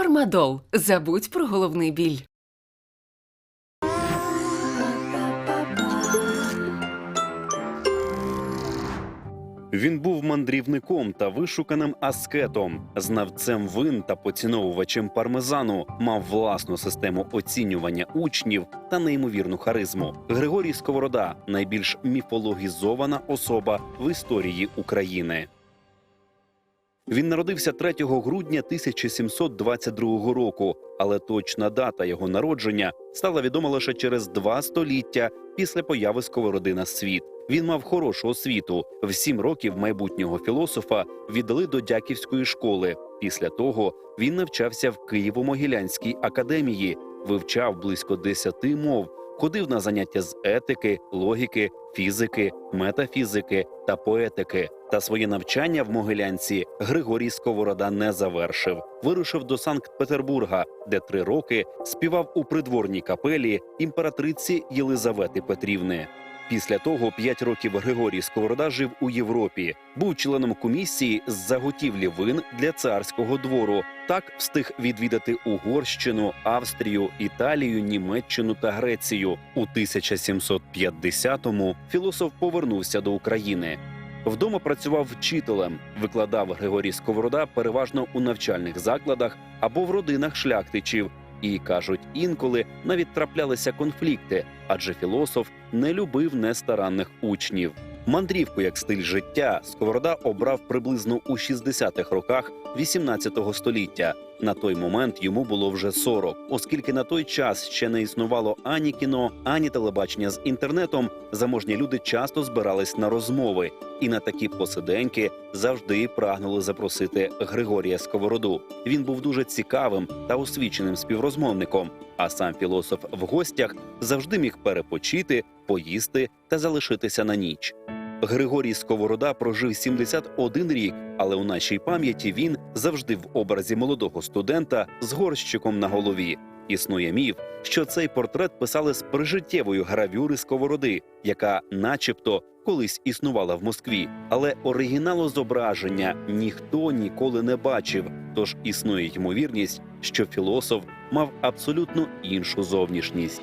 Фармадол. Забудь про головний біль. Він був мандрівником та вишуканим аскетом, знавцем вин та поціновувачем пармезану, мав власну систему оцінювання учнів та неймовірну харизму. Григорій Сковорода найбільш міфологізована особа в історії України. Він народився 3 грудня 1722 року, але точна дата його народження стала відома лише через два століття після появи сковороди на світ. Він мав хорошу освіту. В сім років майбутнього філософа віддали до дяківської школи. Після того він навчався в Києво-Могилянській академії, вивчав близько десяти мов, ходив на заняття з етики, логіки, фізики, метафізики та поетики. Та своє навчання в Могилянці Григорій Сковорода не завершив. Вирушив до Санкт-Петербурга, де три роки співав у придворній капелі імператриці Єлизавети Петрівни. Після того п'ять років Григорій Сковорода жив у Європі, був членом комісії з заготівлі вин для царського двору. Так встиг відвідати Угорщину, Австрію, Італію, Німеччину та Грецію. У 1750-му філософ повернувся до України. Вдома працював вчителем, викладав Григорій Сковорода переважно у навчальних закладах або в родинах шляхтичів. І кажуть, інколи навіть траплялися конфлікти, адже філософ не любив нестаранних учнів. Мандрівку як стиль життя Сковорода обрав приблизно у 60-х роках 18 століття. На той момент йому було вже 40, оскільки на той час ще не існувало ані кіно, ані телебачення з інтернетом. Заможні люди часто збирались на розмови, і на такі посиденьки завжди прагнули запросити Григорія Сковороду. Він був дуже цікавим та освіченим співрозмовником. А сам філософ в гостях завжди міг перепочити, поїсти та залишитися на ніч. Григорій Сковорода прожив 71 рік, але у нашій пам'яті він завжди в образі молодого студента з горщиком на голові. Існує міф, що цей портрет писали з прижиттєвої гравюри Сковороди, яка, начебто, колись існувала в Москві. Але оригіналу зображення ніхто ніколи не бачив. Тож існує ймовірність, що філософ мав абсолютно іншу зовнішність.